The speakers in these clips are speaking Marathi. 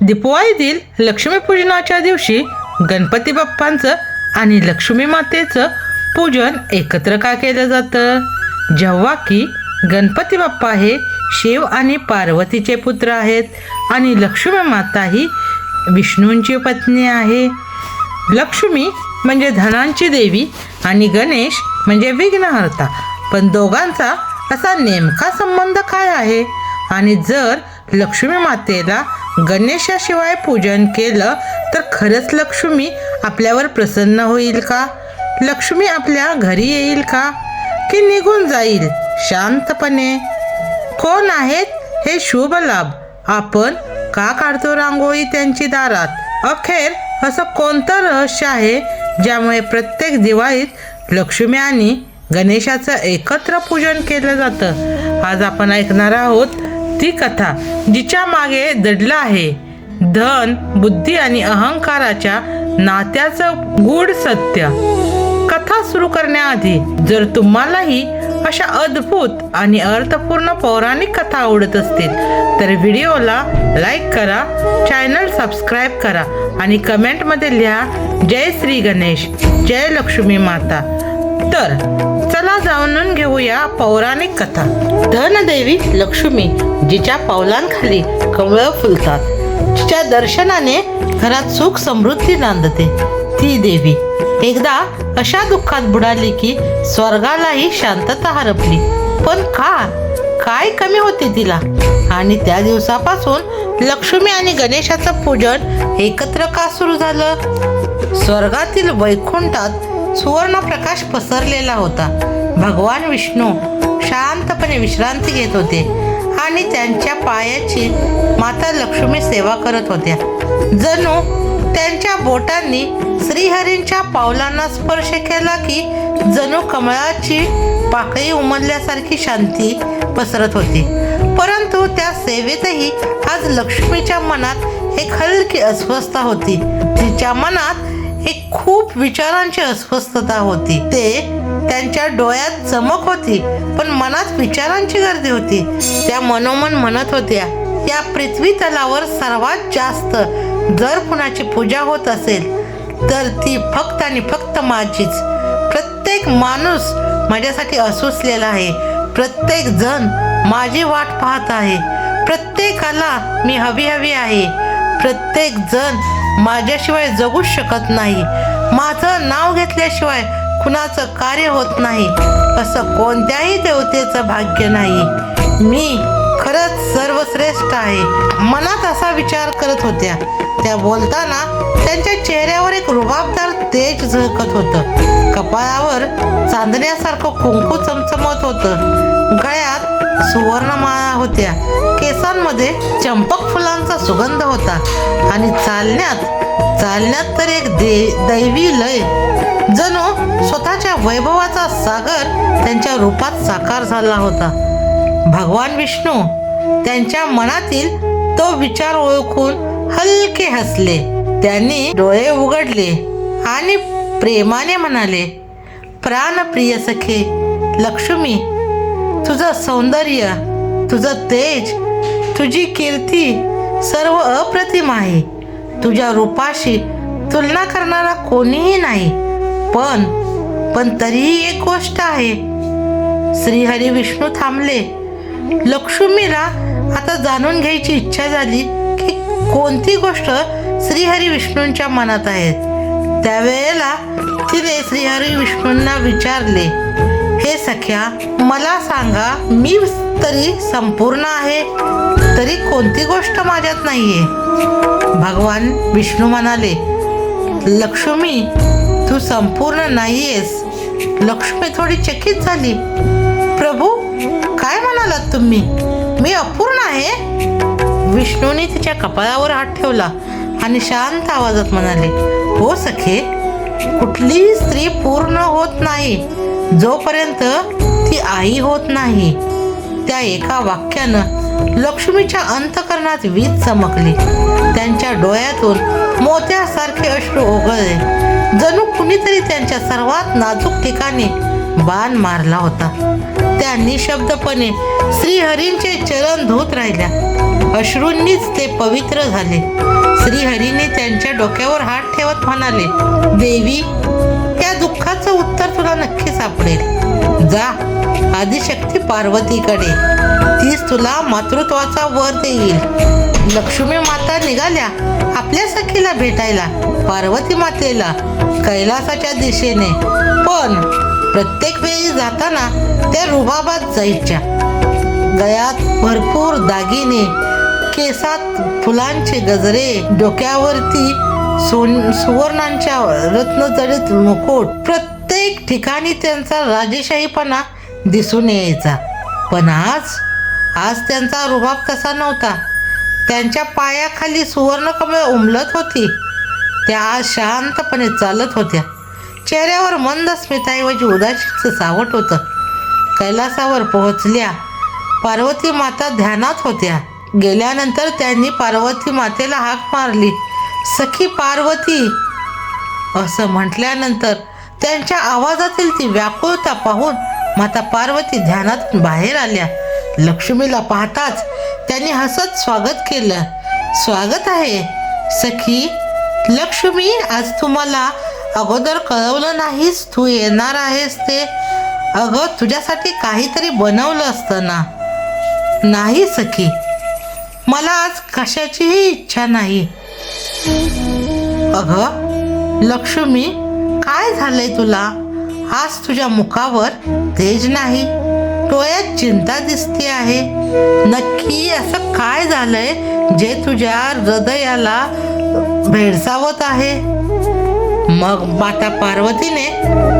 दिपवाळीतील लक्ष्मीपूजनाच्या दिवशी गणपती बाप्पांचं आणि लक्ष्मी मातेचं पूजन एकत्र का केलं जातं? जेव्हा की गणपती बाप्पा हे शिव आणि पार्वतीचे पुत्र आहेत आणि लक्ष्मी माता ही विष्णूंची पत्नी आहे. लक्ष्मी म्हणजे धनांची देवी आणि गणेश म्हणजे विघ्नहर्ता. पण दोघांचा असा नेमका संबंध काय आहे? आणि जर लक्ष्मी मातेला गणेशाशिवाय पूजन केलं तर खरंच लक्ष्मी आपल्यावर प्रसन्न होईल का? लक्ष्मी आपल्या घरी येईल का? की निघून जाईल शांतपणे? कोण आहेत हे शुभ लाभ? आपण का काढतो रांगोळी त्यांची दारात? अखेर असं कोणतं रहस्य आहे ज्यामुळे प्रत्येक दिवाळीत लक्ष्मी आणि गणेशाचं एकत्र पूजन केलं जातं? आज आपण ऐकणार आहोत ती कथा जिच्या मागे दडलं आहे. धन बुद्धी आणि अहंकाराच्या नात्याचं गूढ सत्य. कथा सुरू करण्याआधी जर तुम्हालाही अशा अद्भुत आणि अर्थपूर्ण पौराणिक कथा आवडत असतील तर व्हिडिओला लाईक करा चॅनल सबस्क्राईब करा आणि कमेंटमध्ये लिहा जय श्री गणेश जय लक्ष्मी माता. तर चला जाणून घेऊया पौराणिक कथा. धनदेवी लक्ष्मी जिच्या पावलांखाली कमळ फुलतात. तिच्या दर्शनाने घरात सुख समृद्धी नांदते. ती देवी एकदा अशा दुःखात बुडाली की स्वर्गालाही शांतता हरपली. पण का? काय कमी होते तिला? आणि त्या दिवसापासून लक्ष्मी आणि गणेशाचं पूजन एकत्र का सुरू झालं? स्वर्गातील वैकुंठात सुवर्ण प्रकाश पसरलेला होता. भगवान विष्णू शांतपणे विश्रांती घेत होते आणि त्यांच्या पायाची माता लक्ष्मी सेवा करत होत्या. जणू त्यांच्या बोटांनी श्रीहरींच्या पावलांना स्पर्श केला की जणू कमळाची पाकळी उमलल्यासारखी शांती पसरत होती. परंतु त्या सेवेतही आज लक्ष्मीच्या मनात एक हलकी अस्वस्थता होती. तिच्या मनात एक खूप विचारांची अस्वस्थता होती. ते त्यांच्या डोळ्यात चमक होती पण मनात विचारांची गर्दी होती. त्या मनोमन म्हणत होत्या या पृथ्वी तलावर सर्वात जास्त जर कुणाची पूजा होत असेल तर ती फक्त आणि फक्त माझीच. प्रत्येक माणूस माझ्यासाठी असुसलेला आहे. प्रत्येक जण माझी वाट पाहत आहे. प्रत्येकाला मी हवी हवी आहे. प्रत्येक जण माझ्याशिवाय जगूच शकत नाही. माझं नाव घेतल्याशिवाय कुणाचं कार्य होत नाही. असं कोणत्याही देवतेचं भाग्य नाही. मी खरंच सर्वश्रेष्ठ आहे. मनात असा विचार करत होत्या. त्या बोलताना त्यांच्या चेहऱ्यावर एक रुबाबदार तेज झळकत होतं. कपाळावर चांदण्यासारखं कुंकू चमचमत होतं. गळ्यात सुवर्णमाळा होत्या. केसांमध्ये चंपक फुलांचा सुगंध होता. आणि चालण्यात चालण्यात तर एक दे दैवी लय. जणू स्वतःच्या वैभवाचा सागर त्यांच्या रूपात साकार झाला होता. भगवान विष्णू त्यांच्या मनातील तो विचार ओळखून हलके हसले. त्यांनी डोळे उघडले आणि प्रेमाने म्हणाले प्राणप्रिय सखे लक्ष्मी तुझं सौंदर्य तुझं तेज तुझी कीर्ती सर्व अप्रतिम आहे. तुझ्या रूपाशी तुलना करणारा कोणीही नाही. पण पण तरीही एक गोष्ट आहे. श्रीहरी विष्णू थांबले. लक्ष्मीला आता जाणून घ्यायची इच्छा झाली की कोणती गोष्ट श्रीहरी विष्णूंच्या मनात आहे. त्यावेळेला तिने श्रीहरी विष्णूंना विचारले हे मला सांगा मी तरी संपूर्ण आहे तरी कोणती गोष्ट माझ्यात नाहीये? भगवान विष्णू म्हणाले लक्ष्मी तू संपूर्ण नाहीयेस. लक्ष्मी थोडी चकित झाली. प्रभू काय म्हणालात तुम्ही? मी अपूर्ण आहे? विष्णूने तिच्या कपाळावर हात ठेवला आणि शांत आवाजात म्हणाले हो सखे कुठलीही स्त्री पूर्ण होत नाही. जोपर्यंत ती आई होत नाही त्या एका वाक्यानं लक्ष्मीच्या अंतकरणात वीज चमकली. त्यांच्या डोळ्यातून मोत्यासारखे अश्रू ओघळले. जणू कुणीतरी त्यांच्या सर्वात नाजूक ठिकाणी बाण मारला होता. त्या निशब्दपणे श्रीहरींचे चरण धुत राहिल्या. अश्रूंनीच ते पवित्र झाले. श्रीहरीने त्यांच्या डोक्यावर हात ठेवत म्हणाले देवी त्या दुःखाचं उत्तर तुला नक्की सापडेल. जा आदिशक्ती पार्वतीकडे. तीच तुला मातृत्वाचा वर देईल. लक्ष्मी माता निघाल्या आपल्या सखीला भेटायला पार्वती मातेला कैलासाच्या दिशेने. पण प्रत्येक वेळी जाताना त्या रुबाबात जायच्या. गळ्यात भरपूर दागिने केसात फुलांचे गजरे डोक्यावरती सुवर्णांच्या रत्नजडित मुकुट प्रत्येक ठिकाणी त्यांचा राजेशाहीपणा दिसून यायचा. पण आज आज त्यांचा रुबाब तसा नव्हता. त्यांच्या पायाखाली सुवर्णकमळ उमलत होती. त्या आज शांतपणे चालत होत्या. चेहऱ्यावर मंद स्मिताऐवजी उदासीचं सावट होतं. कैलासावर पोहोचल्या. पार्वती माता ध्यानात होत्या. गेल्यानंतर त्यांनी पार्वती मातेला हाक मारली. सखी पार्वती. असं म्हटल्यानंतर त्यांच्या आवाजातील ती व्याकुळता पाहून माता पार्वती ध्यानातून बाहेर आल्या. लक्ष्मीला पाहताच त्यांनी हसत स्वागत केलं. स्वागत आहे. सखी लक्ष्मी आज तुम्हाला अगोदर कळवलं नाहीस तू येणार आहेस ते. अगं तुझ्यासाठी काहीतरी बनवलं असतं ना. नाही सखी. मला आज कशाचीही इच्छा नाही. अगं लक्ष्मी काय झालंय तुला? आज तुझ्या मुखावर तेज नाही. डोळ्यात चिंता दिसते आहे. नक्की असं काय झालंय जे तुझ्या हृदयाला भेडसावत आहे? मग माता पार्वतीने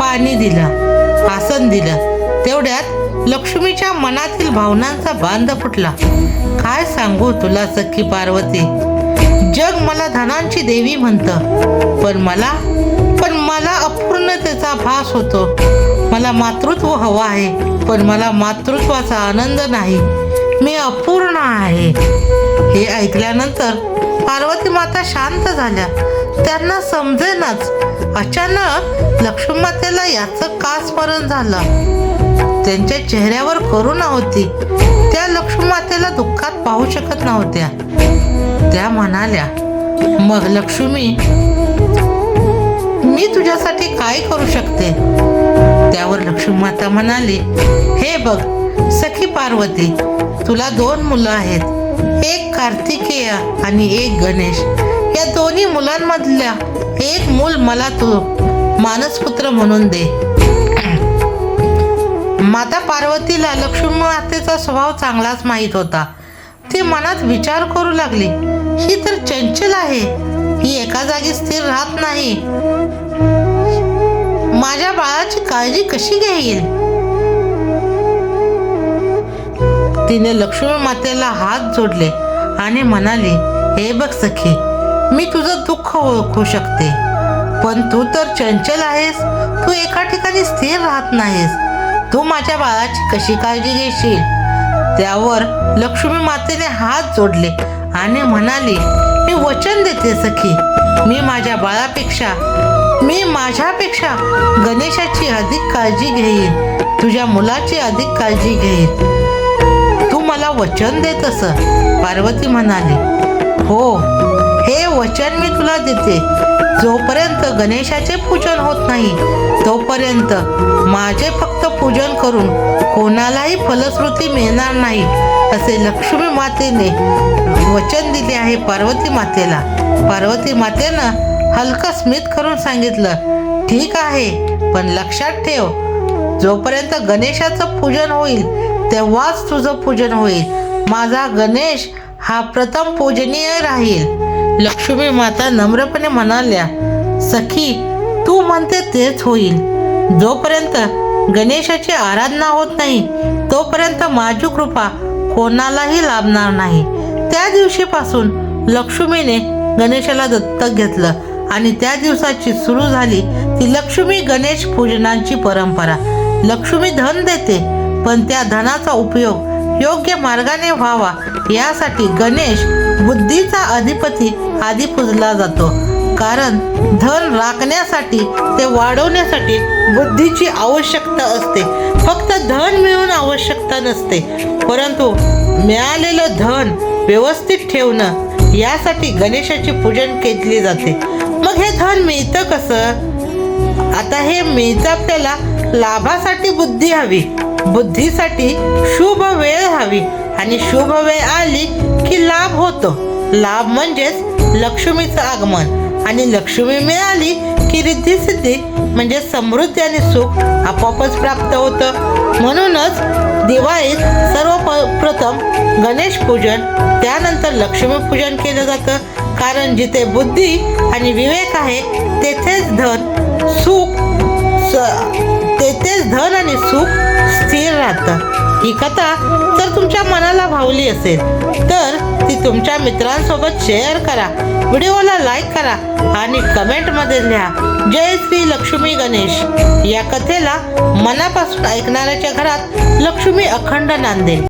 पाणी दिलं आसन दिलं. तेवढ्यात लक्ष्मीच्या मनातील भावनांचा बांध फुटला. काय सांगू तुला सखी पार्वती? जग मला धनांची देवी म्हणतं. पण मला पण मला अपूर्णतेचा भास होतो. मला मातृत्व हवं आहे पण मला मातृत्वाचा आनंद नाही. मी अपूर्ण आहे. हे ऐकल्यानंतर पार्वती माता शांत झाल्या. त्यांना समजेनाच. अचानक लक्ष्मीमातेला याचं का स्मरण झालं. त्यांच्या चेहऱ्यावर करुणा होती. त्या लक्ष्मीमातेला दुःखात पाहू शकत नव्हत्या. त्या म्हणाल्या मग लक्ष्मी मी तुझ्यासाठी काय करू शकते? त्यावर लक्ष्मी माता म्हणाली हे बघ सखी पार्वती तुला दोन मुलं आहेत. एक कार्तिकेय आणि एक गणेश. या दोन्ही मुलांमधल्या एक मूल मला तू मानसपुत्र म्हणून दे. माता पार्वतीला लक्ष्मी मातेचा स्वभाव चांगलाच माहीत होता. ती मनात विचार करू लागली ही तर चंचल आहे. ही एका जागी स्थिर राहत नाही. माझ्या बाळाची काळजी कशी घेईल? तिने लक्ष्मी मातेला हात जोडले आणि म्हणाली हे बघ सखी मी तुझं दुःख ओळखू शकते. पण तू तर चंचल आहेस. तू एका ठिकाणी स्थिर राहत नाहीस. तू माझ्या बाळाची कशी काळजी घेशील? त्यावर लक्ष्मी मातेने हात जोडले आणि म्हणाली मी वचन देते सखी. मी माझ्या बाळापेक्षा मी माझ्यापेक्षा गणेशाची अधिक काळजी घेईन. तुझ्या मुलाची अधिक काळजी घेईन. तू मला वचन देत असं पार्वती म्हणाली. हो हे वचन मी तुला देते. जोपर्यंत गणेशाचे पूजन होत नाही तोपर्यंत माझे फक्त पूजन करून कोणालाही फलश्रुती मिळणार नाही असे लक्ष्मी मातेने वचन दिले आहे पार्वती मातेला. पार्वती मातेनं हलकं स्मित करून सांगितलं ठीक आहे पण लक्षात ठेव जोपर्यंत गणेशाचं पूजन होईल तेव्हाच तुझं पूजन होईल. माझा गणेश हा प्रथम पूजनीय राहील. लक्ष्मी माता नम्रपणे म्हणाल्या सखी तू म्हणते तेच होईल. जोपर्यंत गणेशाची आराधना होत नाही तोपर्यंत माझी कृपा कोणालाही लाभणार नाही. त्या दिवशीपासून लक्ष्मीने गणेशाला दत्तक घेतलं आणि त्या दिवसाची सुरू झाली ती लक्ष्मी गणेश पूजनांची परंपरा. लक्ष्मी धन देते पण त्या धनाचा उपयोग योग्य मार्गाने व्हावा यासाठी गणेश बुद्धीचा अधिपती आधी पुजला जातो. कारण धन राखण्यासाठी ते वाढवण्यासाठी बुद्धीची आवश्यकता असते. फक्त धन मिळून आवश्यकता नसते. परंतु मिळालेलं धन व्यवस्थित ठेवणं यासाठी गणेशाची पूजन केले जाते. मग हे धन मिळतं कसं? आता हे मिळतं आपल्याला लाभासाठी बुद्धी हवी बुद्धीसाठी शुभ वेळ हवी. आणि शुभ वेळ आली की लाभ होतो. लाभ म्हणजेच लक्ष्मीचं आगमन. आणि लक्ष्मी मिळाली की रिद्धी सिद्धी म्हणजे समृद्धी आणि सुख आपोआपच प्राप्त होतं. म्हणूनच दिवाळीत सर्वप्रथम गणेश पूजन त्यानंतर लक्ष्मीपूजन केलं जातं. कारण जिथे बुद्धी आणि विवेक आहे तेथेच धन ही कथा जर तुमच्या मनाला भावली असेल तर ती तुमच्या मित्रांसोबत शेअर करा. व्हिडिओला लाईक करा आणि कमेंटमध्ये लिहा जय श्री लक्ष्मी गणेश. या कथेला मनापासून ऐकणाऱ्याच्या घरात लक्ष्मी अखंड नांदेल